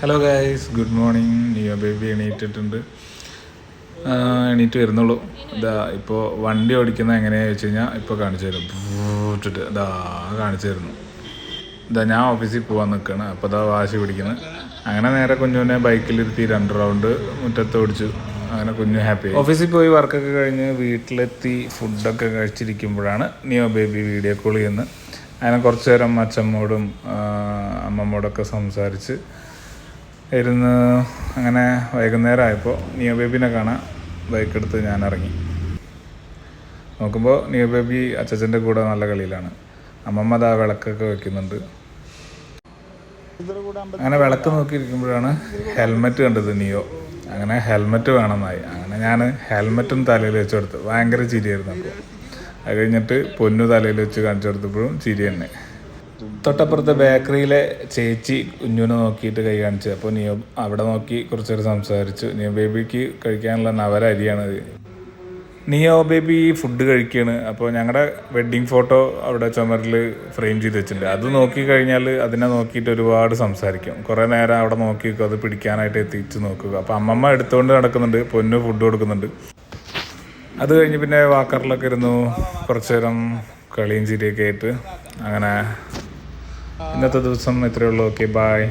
Hello guys good morning Neo baby എണീറ്റിട്ടുണ്ട്. എണീറ്റ് വരുന്നുള്ളൂ. ഇതാ ഇപ്പോൾ വണ്ടി ഓടിക്കുന്നത് എങ്ങനെയാണെന്ന് വെച്ച് കഴിഞ്ഞാൽ ഇപ്പോൾ കാണിച്ചു തരും. ഭൂട്ടിട്ട് ഇതാ കാണിച്ചു തരുന്നു. ഇതാ ഞാൻ ഓഫീസിൽ പോകാൻ നിൽക്കുകയാണ് അപ്പോൾ ഇതാ വാശി പിടിക്കുന്നത് അങ്ങനെ നേരെ കുഞ്ഞുവിനെ ബൈക്കിലിരുത്തി രണ്ട് റൗണ്ട് മുറ്റത്ത് ഓടിച്ചു. അങ്ങനെ കുഞ്ഞു ഹാപ്പി ഓഫീസിൽ പോയി വർക്കൊക്കെ കഴിഞ്ഞ് വീട്ടിലെത്തി ഫുഡൊക്കെ കഴിച്ചിരിക്കുമ്പോഴാണ് നിയോ ബേബി വീഡിയോ കോൾ ചെയ്യുന്നത്. അങ്ങനെ കുറച്ച് നേരം അച്ഛമ്മോടും അമ്മമ്മോടൊക്കെ സംസാരിച്ച് ഇരുന്ന് അങ്ങനെ വൈകുന്നേരം ആയപ്പോൾ നിയോ ബേബിനെ കാണാൻ ബൈക്ക് എടുത്ത് ഞാൻ ഇറങ്ങി നോക്കുമ്പോൾ നിയോ ബേബി അച്ചച്ചന്റെ കൂടെ നല്ല കളിയിലാണ്. അമ്മമ്മ ദാ വിളക്കൊക്കെ വെക്കുന്നുണ്ട്. അങ്ങനെ വിളക്ക് നോക്കിയിരിക്കുമ്പോഴാണ് ഹെൽമെറ്റ് കണ്ടത് നിയോ. അങ്ങനെ ഹെൽമെറ്റ് വേണമെന്നായി. അങ്ങനെ ഞാൻ ഹെൽമെറ്റും തലയിൽ വെച്ച് കൊടുത്തു ഭയങ്കര ചിരിയായിരുന്നു അപ്പോൾ. അത് കഴിഞ്ഞിട്ട് പൊന്നു തലയിൽ വെച്ച് കാണിച്ചു കൊടുത്തപ്പോഴും ചിരി തന്നെ. തൊട്ടപ്പുറത്തെ ബേക്കറിയിലെ ചേച്ചി കുഞ്ഞുനെ നോക്കിയിട്ട് കൈ കാണിച്ചു അപ്പോൾ നിയോ അവിടെ നോക്കി കുറച്ചു നേരം സംസാരിച്ചു. നിയോ ബേബിക്ക് കഴിക്കാനുള്ള നവര അരിയാണത് നിയോ ബേബി ഫുഡ് കഴിക്കുകയാണ് അപ്പോൾ ഞങ്ങളുടെ വെഡ്ഡിങ് ഫോട്ടോ അവിടെ ചുമരിൽ ഫ്രെയിം ചെയ്ത് വെച്ചിട്ടുണ്ട്. അത് നോക്കി കഴിഞ്ഞാൽ അതിനെ നോക്കിയിട്ട് ഒരുപാട് സംസാരിക്കും. കുറേ നേരം അവിടെ നോക്കി അത് പിടിക്കാനായിട്ട് എത്തിച്ച് നോക്കുക. അപ്പോൾ അമ്മമ്മ എടുത്തുകൊണ്ട് നടക്കുന്നുണ്ട്. പൊന്നു ഫുഡ് കൊടുക്കുന്നുണ്ട്. അത് കഴിഞ്ഞ് പിന്നെ വാക്കറിലൊക്കെ ഇരുന്നു. കുറച്ചു നേരം കളിയും ചിരിയൊക്കെ ആയിട്ട് അങ്ങനെ ഇന്നത്തെ ദിവസം ഇത്രയേ ഉള്ളൂ. Okay bye